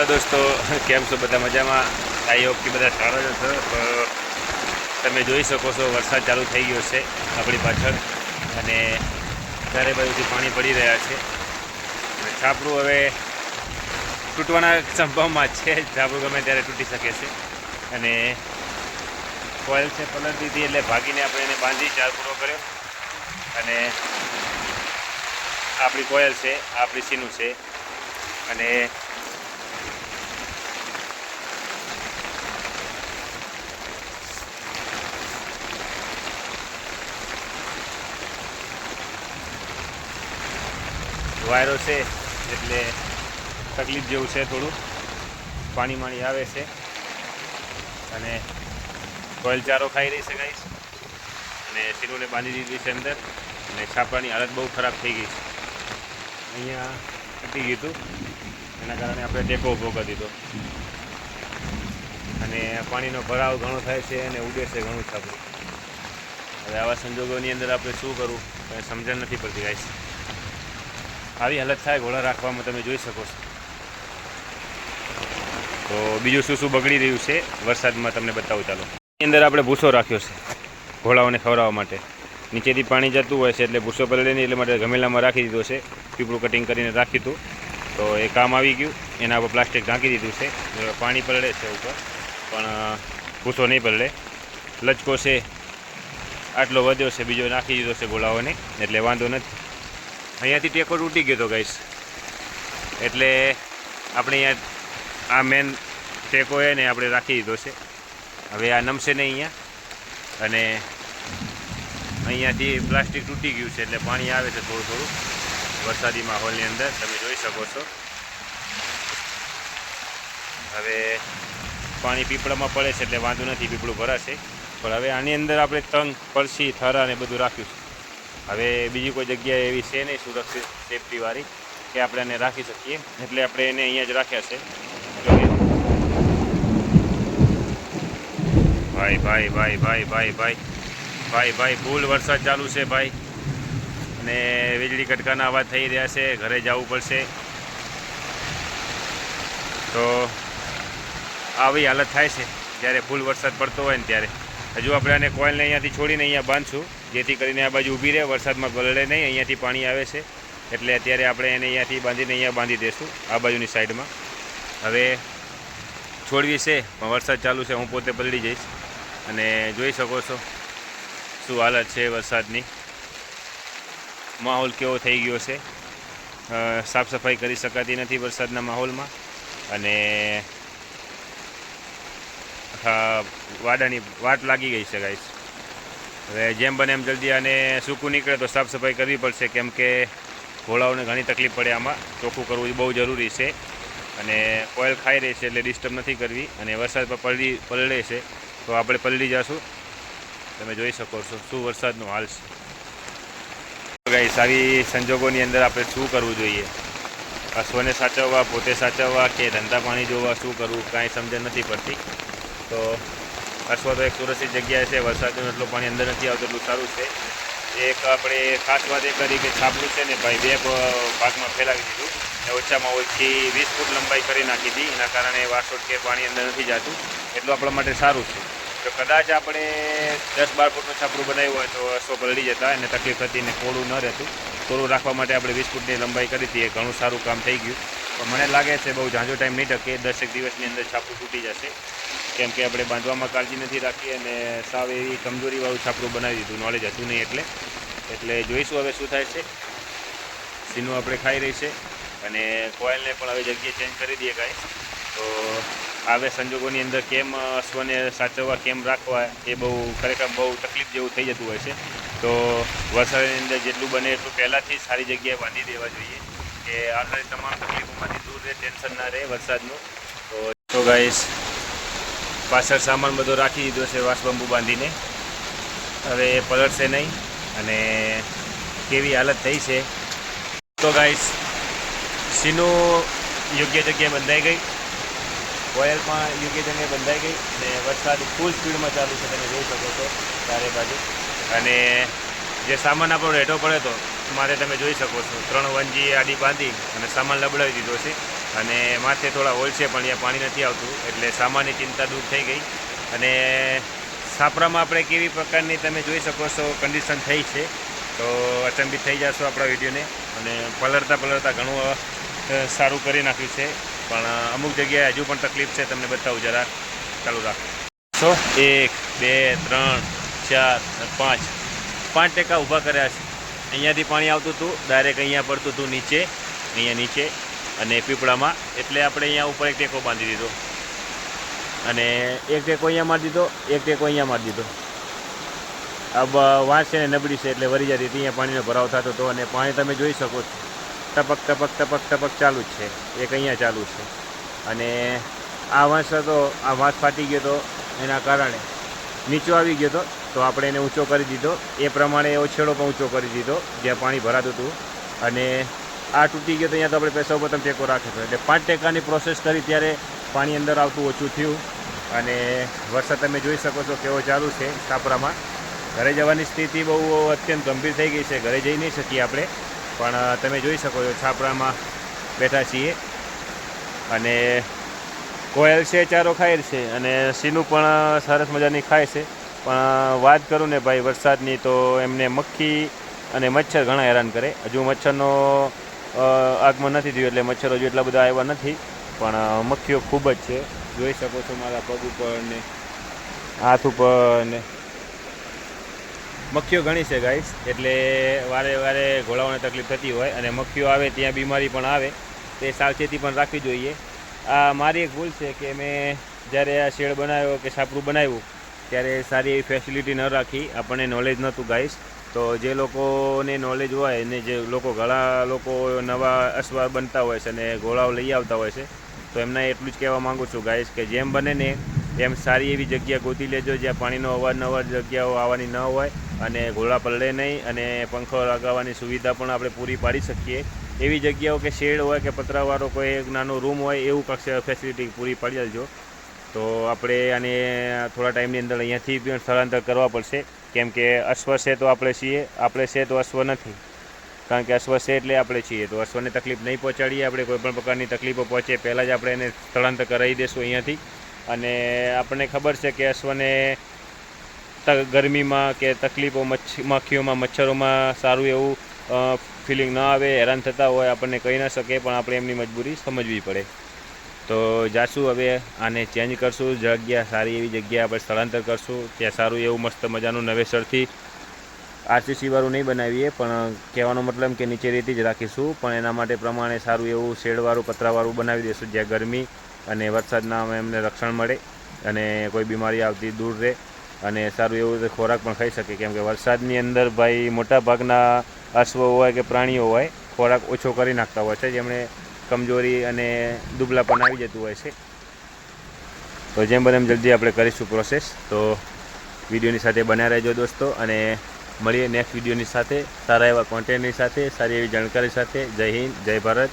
Hello દોસ્તો, કેમ છો? બધા મજામાં? આઈ હોપ કે બધા સારા જ છો તમે જોઈ શકો છો, વરસાદ ચાલુ થઈ ગયો છે આપણી પાછળ. અને ચારે બાજુથી પાણી પડી રહ્યા છે. છાપરું હવે તૂટવાના સંભવમાં છે. છાપરું ગમે ત્યારે તૂટી શકે છે. અને કોયલ છે પલટ દીધી એટલે ભાગીને આપણે એને બાંધી ચાર પૂરો કર્યો. અને આપણી કોયલ છે, આપણી સીનું છે. અને વાયરો છે, એટલે તકલીફ જેવું છે થોડું. પાણી માણી આવે છે. અને કોયલ ચારો ખાઈ રહી છે અને સીનુને બાંધી દીધી છે અંદર. અને છાપરાની હાલત બહુ ખરાબ થઈ ગઈ છે. અહીંયા તૂટી ગયું હતું. એના કારણે આપણે ટેકો ઊભો કરી દીધો. અને પાણીનો ભરાવ ઘણો થાય છે અને ઉડે છે ઘણું છાપરું હવે આવા સંજોગોની અંદર આપણે શું કરવું? એ સમજણ નથી પડતી ગાઈસ આવી હાલત થાય ઘોડા રાખવામાં તમે જોઈ શકો છો. તો બીજું શું શું બગડી રહ્યું છે વરસાદમાં તમને બતાવું ચાલો. એની અંદર આપણે ભૂસો રાખ્યો છે ઘોડાઓને ખવડાવવા માટે. નીચેથી પાણી જતું હોય છે એટલે ભૂસો પલળે નહીં એટલે માટે ગમેલામાં રાખી દીધો છે. પીપળું કટિંગ કરીને રાખ્યું હતું. તો એ કામ આવી ગયું. એના ઉપર પ્લાસ્ટિક ઢાંકી દીધું છે. પાણી પલળે છે ઉપર. પણ ભૂસો નહીં પલળે. લચકો છે. આટલો વધ્યો છે. બીજો નાખી દીધો છે ગોળાઓને. એટલે વાંધો નથી. અહીંયાથી ટેકો તૂટી ગયો હતો ગાઈસ એટલે આપણે અહીંયા આ મેન ટેકો ને આપણે રાખી દીધો છે. હવે આ નમશે નહીં અહીંયા. અને અહીંયાથી પ્લાસ્ટિક તૂટી ગયું છે એટલે પાણી આવે છે થોડું થોડું. વરસાદી માહોલની અંદર, તમે જોઈ શકો છો. હવે પાણી પીપળામાં પડે છે એટલે વાંધો નથી, પીપળું ભરાશે. પણ હવે આની અંદર આપણે તંગ પરસી થરા ને બધું રાખ્યું છે. હવે બીજી કોઈ જગ્યાએ એવી છે નહીં સુરક્ષિત સેફટીવાળી કે આપણે એને રાખી શકીએ. એટલે આપણે એને અહીંયા જ રાખ્યા છે. ભાઈ ભાઈ ભાઈ ભાઈ ભાઈ ભાઈ. ભાઈ ભાઈ, ફૂલ વરસાદ ચાલુ છે ભાઈ. અને વીજળી કટકાના અવાજ થઈ રહ્યા છે. ઘરે જવું પડશે. તો આવી હાલત થાય છે. જ્યારે ફૂલ વરસાદ પડતો હોય ને ત્યારે. હજુ આપણે આને કોઈલને અહીંયાથી છોડીને અહીંયા બાંધશું. જેથી કરીને આ બાજુ ઊભી રહે, વરસાદમાં ગલડે નહીં, અહીંયાથી પાણી આવે છે. એટલે અત્યારે આપણે એને અહીંયાથી બાંધીને અહીંયા બાંધી દઈશું આ બાજુની સાઈડમાં. હવે છોડવી છે, પણ વરસાદ ચાલુ છે, હું પોતે પલળી જઈશ. અને જોઈ શકો છો શું હાલત છે વરસાદની. માહોલ કેવો થઈ ગયો છે. સાફ સફાઈ કરી શકાતી નથી વરસાદના માહોલમાં. અને વાડાની વાટ લાગી ગઈ છે ગાઈસ હવે જેમ બને એમ જલ્દી આને સૂકું નીકળે તો સાફ સફાઈ કરવી પડશે, કેમ કે ઘોડાઓને ઘણી તકલીફ પડે આમાં. ચોખ્ખું કરવું બહુ જરૂરી છે અને કોયલ ખાઈ રહી છે એટલે ડિસ્ટર્બ નથી કરવી અને વરસાદ પર પલળી, પલળે છે. તો આપણે પલળી જશું. તમે જોઈ શકો છો શું વરસાદનો હાલ છે. ગાઈસ આવી સંજોગોની અંદર આપણે શું કરવું જોઈએ? અશ્વને સાચવવા, પોતે સાચવવા કે ધંધા પાણી જોવા શું કરવું, કાંઈ સમજણ નથી પડતી. તો અશ્વ તો એક સુરક્ષિત જગ્યાએ છે, વરસાદનું એટલું પાણી અંદર નથી આવતું, એટલું સારું છે. એક આપણે ખાસ વાત એ કરી કે છાપરું છે ને ભાઈ, બે ભાગમાં ફેલાવી દીધું. ને ઓછામાં ઓછી વીસ ફૂટ લંબાઈ કરી નાખી હતી એના કારણે વાસોટ કે પાણી અંદર નથી જતું. એટલું આપણા માટે સારું છે. જો કદાચ આપણે દસ બાર ફૂટનું છાપરું બનાવ્યું હોય તો અશ્વ રડી જતા, એને તકલીફ હતી ને કોળું ન રહેતું. કોળું રાખવા માટે આપણે વીસ ફૂટની લંબાઈ કરી હતી એ ઘણું સારું કામ થઈ ગયું. પણ મને લાગે છે બહુ ઝાંઝો ટાઈમ નહીં ટકે. દસેક દિવસની અંદર છાપરું તૂટી જશે. કેમ કે આપણે બાંધવામાં કાળજી નથી રાખી અને સાવ એવી કમજોરીવાળું છાપરું બનાવી દીધું. નોલેજ હતું નહીં એટલે. એટલે જોઈશું હવે શું થાય છે. સીનું આપણે ખાઈ રહી છે. અને કોયલને પણ હવે જગ્યાએ ચેન્જ કરી દઈએ કાંઈ. તો આવે સંજોગોની અંદર કેમ અશ્વને સાચવવા, કેમ રાખવા, એ બહુ ખરેખર બહુ તકલીફ જેવું થઈ જતું હોય છે. તો વરસાદની અંદર જેટલું બને એટલું પહેલાંથી સારી જગ્યાએ બાંધી દેવા જોઈએ કે આવનારી તમામ તકલીફોમાંથી દૂર રહે ટેન્શન ના રહે વરસાદનું. તો તો ગાઈસ પાછળ સામાન બધો રાખી દીધો છે વાસબંબુ બાંધીને. હવે પલળશે નહીં અને કેવી હાલત થઈ છે. તો ગાઈસ સીનું યોગ્ય જગ્યાએ બંધાઈ ગઈ. કોયલ પણ યોગ્ય જગ્યાએ બંધાઈ ગઈ અને વરસાદ ફૂલ સ્પીડમાં ચાલુ છે, તમે જોઈ શકો છો ચારે બાજુ. અને જે સામાન આપણો રેટો પડે તો મારે તમે જોઈ શકો છો. ત્રણ વનજી આડી બાંધી અને સામાન લબડાવી દીધો છે. અને માથે થોડા હોલ છે, પણ અહીંયા પાણી નથી આવતું, એટલે સામાન્ય ચિંતા દૂર થઈ ગઈ. અને સાપરામાં આપણે કેવી પ્રકારની તમે જોઈ શકો છો કન્ડિશન થઈ છે. તો અચંબિત થઈ જશો આપણા વિડીયોને. અને પલળતા પલળતા ઘણું સારું કરી નાખ્યું છે. પણ અમુક જગ્યાએ હજુ પણ તકલીફ છે, તમને બતાવું જરા. ચાલુ રાખો. એક, બે, ત્રણ, ચાર, પાંચ. પાંચ ટકા ઊભા કર્યા છે. અહીંયાથી પાણી આવતું હતું, ડાયરેક્ટ અહીંયા પડતું હતું નીચે, અહીંયા નીચે. અને પીપળામાં. એટલે આપણે અહીંયા ઉપર એક ટેકો બાંધી દીધો. અને એક ટેકો અહીંયા મારી દીધો, એક ટેકો અહીંયા મારી દીધો. અબ વાંસ છે ને નબળી છે એટલે વરી જતી હતી, અહીંયા પાણીનો ભરાવ થતો હતો અને પાણી તમે જોઈ શકો છો. ટપક ટપક ટપક ટપક ચાલુ જ છે. એક અહીંયા ચાલુ છે. અને આ વાંસ હતો, આ વાંસ ફાટી ગયો હતો એના કારણે નીચો આવી ગયો હતો. તો આપણે એને ઊંચો કરી દીધો. એ પ્રમાણે ઓછેડો પણ ઊંચો કરી દીધો, જ્યાં પાણી ભરાતું હતું. અને આ તૂટી ગયો તો અહીંયા તો આપણે પૈસા તમે ટેકો રાખે છે. એટલે પાંચ ટેકાની પ્રોસેસ કરી ત્યારે પાણી અંદર આવતું ઓછું થયું. અને વરસાદ તમે જોઈ શકો છો કેવો ચાલુ છે છાપરામાં ઘરે જવાની સ્થિતિ બહુ અત્યંત ગંભીર થઈ ગઈ છે. ઘરે જઈ નહીં શકીએ આપણે. પણ તમે જોઈ શકો છો છાપરામાં બેઠા છીએ. અને કોયલ છે, ચારો ખાય છે. અને સીનું પણ સરસ મજાની ખાય છે. પણ વાત કરું ને ભાઈ વરસાદની તો એમને મક્ખી અને મચ્છર ઘણા હેરાન કરે. હજુ મચ્છરનો આગમન નથી થયું એટલે મચ્છરો જો એટલા બધા આવ્યા નથી. પણ મક્ખીઓ ખૂબ જ છે. જોઈ શકો છો મારા પગ ઉપર ને હાથ ઉપર ને. મક્ખીઓ ઘણી છે ગાઈસ એટલે વારે વારે ઘોડાઓને તકલીફ થતી હોય અને મક્ખીઓ આવે ત્યાં બીમારી પણ આવે. તે સાવચેતી પણ રાખવી જોઈએ. આ મારી એક ભૂલ છે કે મેં જ્યારે આ શેડ બનાવ્યો કે છાપરું બનાવ્યું, ત્યારે સારી એવી ફેસિલિટી ન રાખી. આપણને નોલેજ નહોતું ગાઈસ તો જે લોકોને નોલેજ હોય અને જે લોકો ઘણા લોકો નવા અસવાર બનતા હોય છે અને ઘોડાઓ લઈ આવતા હોય છે, તો એમને એટલું જ કહેવા માગું છું ગાઈસ કે જેમ બને ને એમ સારી એવી જગ્યા ગોતી લેજો જ્યાં પાણીનો અવારનવાર જગ્યાઓ આવવાની ન હોય અને ઘોડા પલળે નહીં અને પંખો લગાવવાની સુવિધા પણ આપણે પૂરી પાડી શકીએ. એવી જગ્યાઓ કે શેડ હોય કે પતરાવાળો કોઈ એક નાનો રૂમ હોય એવું કક્ષે ફેસિલિટી પૂરી પાડી દેજો. તો આપણે આને થોડા ટાઈમની અંદર અહીંયાથી પણ સ્થળાંતર કરવા પડશે. કેમ કે અશ્વ છે તો આપણે છીએ, આપણે છે તો અશ્વ નથી. કારણ કે અશ્વ છે એટલે આપણે છીએ, તો અશ્વને તકલીફ નહીં પહોંચાડીએ, આપણે કોઈ પણ પ્રકારની તકલીફો પહોંચે, પહેલાં જ આપણે એને સ્થળાંતર કરાવી દઈશું અહીંયાથી. અને આપણને ખબર છે કે અશ્વને ગરમીમાં કે તકલીફો મચ્છ, માખીઓમાં, મચ્છરોમાં સારું એવું ફિલિંગ ન આવે, હેરાન થતા હોય, આપણને કહી ન શકે, પણ આપણે એમની મજબૂરી સમજવી પડે. તો જાશું હવે આને ચેન્જ કરશું. જગ્યા સારી એવી જગ્યા આપણે સ્થળાંતર કરશું. ત્યાં સારું એવું મસ્ત મજાનું નવેસરથી આરસીસી વાળું નહીં બનાવીએ, પણ કહેવાનો મતલબ કે નીચે રીતે જ રાખીશું. પણ એના માટે પ્રમાણે સારું એવું શેડવાળું પતરાવાળું બનાવી દઈશું જ્યાં ગરમી અને વરસાદના એમને રક્ષણ મળે અને કોઈ બીમારી આવતી દૂર રહે. અને સારું એવું ખોરાક પણ ખાઈ શકે. કેમ કે વરસાદની અંદર ભાઈ મોટા ભાગના અશ્વ હોય કે પ્રાણીઓ હોય, ખોરાક ઓછો કરી નાખતા હોય છે. જેમણે કમજોરી અને દુબળા પણ આવી જતું હોય છે. તો જેમ બને એમ જલ્દી આપણે કરીશું પ્રોસેસ તો વિડીયોની સાથે બન્યા રહેજો દોસ્તો અને મળીએ નેક્સ્ટ વિડીયોની સાથે. સારા એવા કોન્ટેન્ટની સાથે, સારી એવી જાણકારી સાથે. જય હિન્દ, જય ભારત.